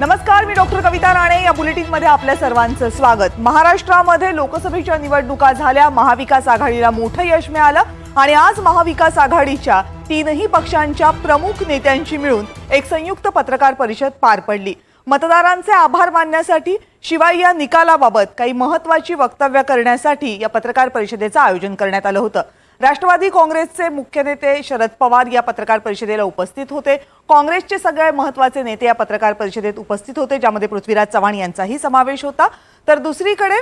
नमस्कार मी डॉक्टर कविता राणे. या बुलेटिनमध्ये आपल्या सर्वांचं स्वागत. महाराष्ट्रामध्ये लोकसभेच्या निवडणुका झाल्या. महाविकास आघाडीला मोठं यश मिळालं आणि आज महाविकास आघाडीच्या तीनही पक्षांच्या प्रमुख नेत्यांची मिळून एक संयुक्त पत्रकार परिषद पार पडली. मतदारांचे आभार मानण्यासाठी शिवाय या निकालाबाबत काही महत्वाची वक्तव्य करण्यासाठी या पत्रकार परिषदेचं आयोजन करण्यात आलं होतं. राष्ट्रवादी काँग्रेसचे मुख्य नेते शरद पवार या पत्रकार परिषदेला उपस्थित होते. काँग्रेसचे सगळे महत्त्वाचे नेते या पत्रकार परिषदेत उपस्थित होते ज्यामध्ये पृथ्वीराज चव्हाण यांचाही समावेश होता. तर दुसरीकडे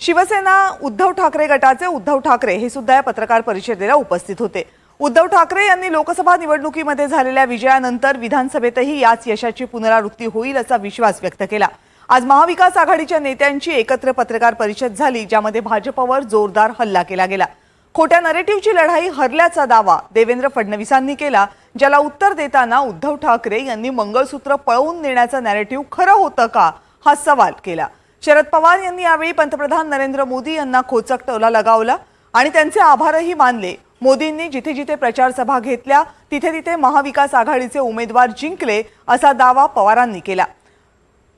शिवसेना उद्धव ठाकरे गटाचे उद्धव ठाकरे हे सुद्धा या पत्रकार परिषदेला उपस्थित होते. उद्धव ठाकरे यांनी लोकसभा निवडणुकीमध्ये झालेल्या विजयानंतर विधानसभेतही याच यशाची पुनरावृत्ती होईल असा विश्वास व्यक्त केला. आज महाविकास आघाडीच्या नेत्यांची एकत्र पत्रकार परिषद झाली ज्यामध्ये भाजपवर जोरदार हल्ला केला गेला. खोट्या नरेटिव्हची लढाई हरल्याचा दावा देवेंद्र फडणवीसांनी केला ज्याला उत्तर देताना उद्धव ठाकरे यांनी मंगळसूत्र पळवून नेण्याचा नॅरेटिव्ह खरं होतं का हा सवाल केला. शरद पवार यांनी यावेळी पंतप्रधान नरेंद्र मोदी यांना खोचक टोला लगावला आणि त्यांचे आभारही मानले. मोदींनी जिथे जिथे प्रचार सभा घेतल्या तिथे तिथे महाविकास आघाडीचे उमेदवार जिंकले असा दावा पवारांनी केला.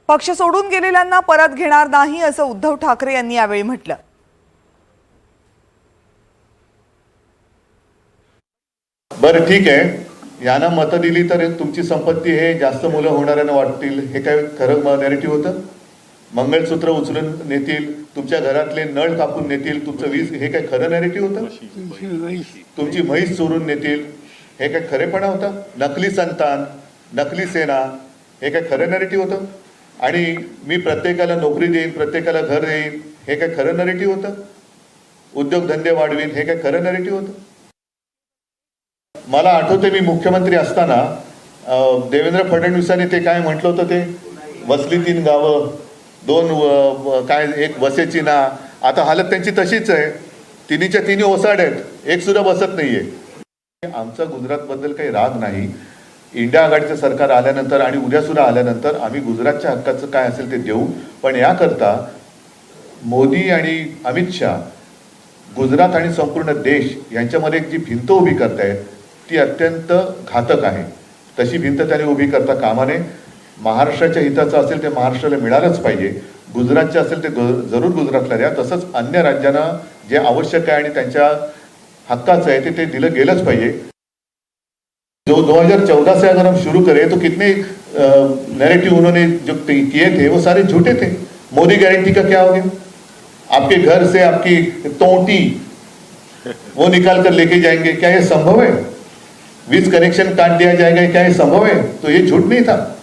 पक्ष सोडून गेलेल्यांना परत घेणार नाही असं उद्धव ठाकरे यांनी यावेळी म्हटलं. बरं ठीक आहे. यांना मतं दिली तर तुमची संपत्ती हे जास्त मुलं होणाऱ्यांना वाटतील. हे काय खरं नॅरेटिव्ह होतं? मंगळसूत्र उचलून नेतील तुमच्या घरातले नळ कापून नेतील तुमचं वीज हे काय खरं नॅरेटिव्ह होतं? तुमची म्हैस चोरून नेतील. हे काय खरेपणा होता? नकली संतान नकली सेना हे काय खरं नॅरेटिव्ह होतं? आणि मी प्रत्येकाला नोकरी देईन प्रत्येकाला घर देईन हे काय खरं नॅरेटिव्ह होतं? उद्योगधंदे वाढवीन हे काय खरं नॅरेटिव्ह होतं? मला आठवते मी मुख्यमंत्री असताना देवेंद्र फडणवीसांनी ते काय म्हटलं होतं ते? वसली तीन गावं दोन व- काय एक वसेची ना. आता हालत त्यांची तशीच आहे. तिन्हीच्या तिन्ही ओसाड आहेत. एक सुद्धा बसत नाहीये. आमचा गुजरातबद्दल काही राग नाही. इंडिया आघाडीचं सरकार आल्यानंतर आणि उद्या सुद्धा आल्यानंतर आम्ही गुजरातच्या हक्काचं काय असेल ते देऊ. पण याकरता मोदी आणि अमित शहा गुजरात आणि संपूर्ण देश यांच्यामध्ये एक जी भिंत उभी करतायत ती अत्यंत घातक आहे. तशी भिंत त्याने उभी करता कामा नये महाराष्ट्राच्या हिताचं असेल ते महाराष्ट्राला मिळालंच पाहिजे. गुजरातचे असेल ते ग- जरूर गुजरातला द्या. तसंच अन्य राज्यांना जे आवश्यक आहे आणि त्यांच्या हक्काचं आहे ते ते दिलं गेलंच पाहिजे. जो 2014 से अगर हम शुरू करें तो कितने नैरेटिव उन्होंने जो किए थे वो सारे झूठे थे. मोदी गारंटी का क्या हो गया? आपके घर से आपकी तोटी वो निकाल कर लेके जाएंगे. क्या ये संभव है? वीज कनेक्शन काट दिया जाएगा क्या ये संभव है? तो ये झूठ नहीं था।